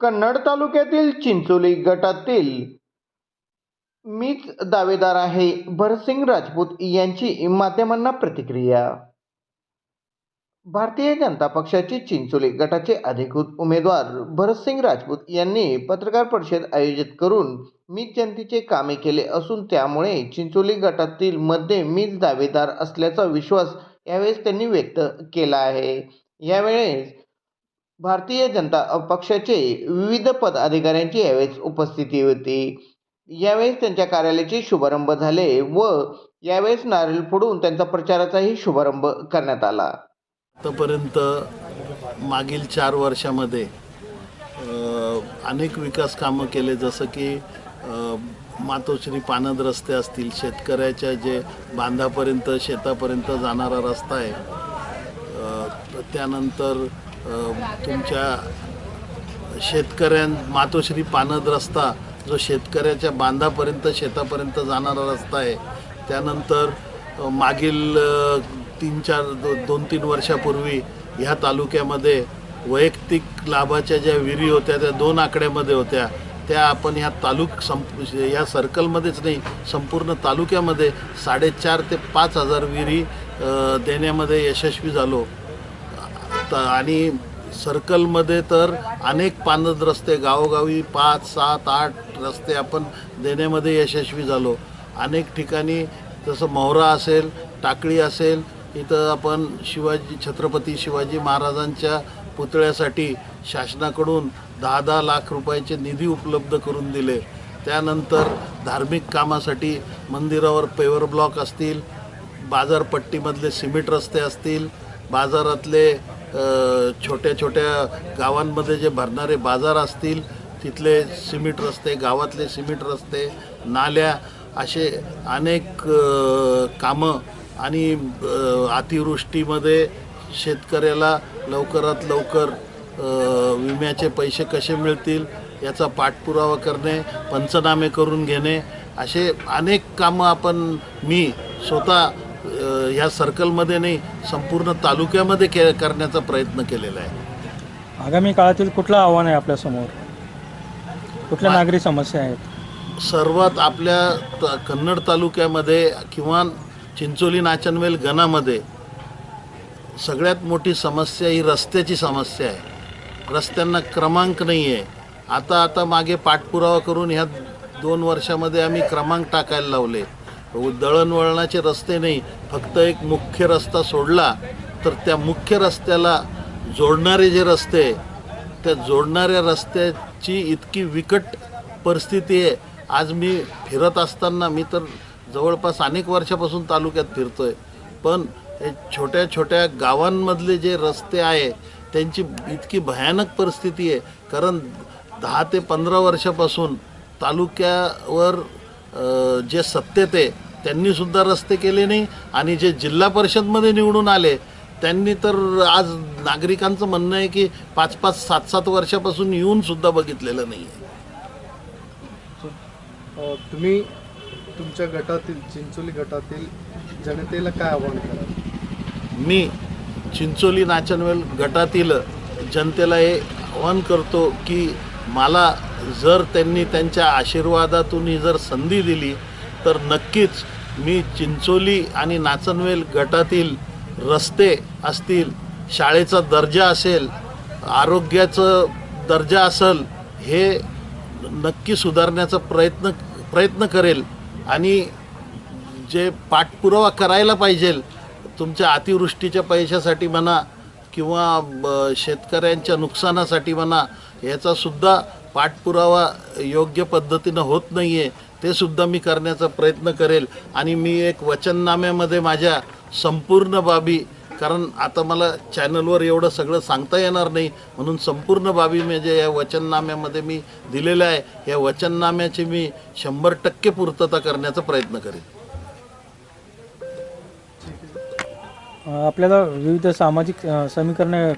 कन्नड तालुक्यातील चिंचोली गटातील मीच दावेदार आहे भरतसिंग राजपूत यांची माध्यमांना प्रतिक्रिया. भारतीय जनता पक्षाचे चिंचोली गटाचे अधिकृत उमेदवार भरतसिंग राजपूत यांनी पत्रकार परिषद आयोजित करून मीच जनतेचे कामे केले असून त्यामुळे चिंचोली गटातील मध्ये मीच दावेदार असल्याचा विश्वास यावेळेस त्यांनी व्यक्त केला आहे. यावेळेस भारतीय जनता पक्षाचे विविध पदाधिकाऱ्यांची यावेळेस उपस्थिती होती. यावेळेस त्यांच्या कार्यालयाचे शुभारंभ झाले व यावेळेस नारळ फोडून त्यांचा प्रचाराचाही शुभारंभ करण्यात आला. आतापर्यंत मागील चार वर्षामध्ये अनेक विकास कामं केले जसं की मातोश्री पानद रस्ते असतील शेतकऱ्याच्या जे बांधापर्यंत शेतापर्यंत जाणारा रस्ता आहे. त्यानंतर तुमच्या शेतकऱ्यां मातोश्री पानद रस्ता जो शेतकऱ्याच्या बांधापर्यंत शेतापर्यंत जाणारा रस्ता आहे. त्यानंतर मागील तीन चार दो दोन तीन वर्षापूर्वी ह्या तालुक्यामध्ये वैयक्तिक लाभाच्या ज्या विहिरी होत्या त्या दोन आकड्यामध्ये होत्या. त्या आपण ह्या तालुक संप या सर्कलमध्येच नाही संपूर्ण तालुक्यामध्ये साडेचार ते पाच हजार विहिरी देण्यामध्ये यशस्वी झालो. आणि सर्कलमध्ये तर अनेक पानद रस्ते गावोगावी पाच सात आठ रस्ते आपण देण्यामध्ये यशस्वी झालो. अनेक ठिकाणी जसं मोहरा असेल टाकळी असेल इथं आपण शिवाजी छत्रपती शिवाजी महाराजांच्या पुतळ्यासाठी शासनाकडून दहा दहा लाख रुपयाचे निधी उपलब्ध करून दिले. त्यानंतर धार्मिक कामासाठी मंदिरावर पेवर ब्लॉक असतील बाजारपट्टीमधले सिमेंट रस्ते असतील बाजारातले छोट्या छोट्या गावांमध्ये जे भरणारे बाजार असतील तिथले सिमेंट रस्ते गावातले सिमेंट रस्ते नाल्या असे अनेक कामं आणि अतिवृष्टीमध्ये शेतकऱ्याला लवकरात लवकर विम्याचे पैसे कसे मिळतील याचा पाठपुरावा करणे पंचनामे करून घेणे असे अनेक कामं आपण मी स्वतः ह्या सर्कलमध्ये नाही संपूर्ण तालुक्यामध्ये के करण्याचा प्रयत्न केलेला आहे. आगामी काळातील कुठलं आव्हान आहे आपल्यासमोर कुठल्या नागरी समस्या आहेत? सर्वात आपल्या त कन्नड तालुक्यामध्ये किंवा चिंचोली नाचनवेल गणामध्ये सगळ्यात मोठी समस्या ही रस्त्याची समस्या आहे. रस्त्यांना क्रमांक नाही आहे आता आता मागे पाठपुरावा करून ह्या दोन वर्षामध्ये आम्ही क्रमांक टाकायला लावले. दळणवळणाचे रस्ते नाही फक्त एक मुख्य रस्ता सोडला तर त्या मुख्य रस्त्याला जोडणारे जे रस्ते त्या जोडणाऱ्या रस्त्याची इतकी विकट परिस्थिती आहे. आज मी फिरत असताना मी तर जवळपास अनेक वर्षापासून तालुक्यात फिरतो आहे पण हे छोट्या छोट्या गावांमधले जे रस्ते आहे त्यांची इतकी भयानक परिस्थिती आहे. कारण दहा ते पंधरा वर्षापासून तालुक्यावर जे सत्तेत आहे त्यांनीसुद्धा रस्ते केले नाही आणि जे जिल्हा परिषदमध्ये निवडून आले त्यांनी तर आज नागरिकांचं म्हणणं आहे की पाच पाच सात सात वर्षापासून येऊन सुद्धा बघितलेलं नाही आहे तुम्ही तुमच्या गटातील चिंचोली गटातील जनतेला काय आव्हान कराल? मी चिंचोली नाचनवेल गटातील जनतेला हे आवाहन करतो की मला जर त्यांनी त्यांच्या आशीर्वादातून जर संधी दिली तर नक्कीच मी चिंचोली आणि नाचनवेल गटातील रस्ते असतील शाळेचा दर्जा असेल आरोग्याचं दर्जा असेल हे नक्की सुधारण्याचा प्रयत्न प्रयत्न करेल. आणि जे पाठपुरावा करायला पाहिजे तुमच्या अतिवृष्टीच्या पैशासाठी म्हणा किंवा ब- शेतकऱ्यांच्या नुकसानासाठी म्हणा याचासुद्धा पाठपुरावा योग्य पद्धतीनं होत नाही आहे ते सुद्धा मी करण्याचा प्रयत्न करेल. आणि मी एक वचननाम्यामध्ये माझ्या संपूर्ण बाबी कारण आता मला चॅनलवर एवढं सगळं सांगता येणार नाही म्हणून संपूर्ण बाबी म्हणजे या वचननाम्यामध्ये मी दिलेल्या आहे. या वचननाम्याची मी शंभर टक्के पूर्तता करण्याचा प्रयत्न करेन. आपल्याला विविध सामाजिक समीकरणे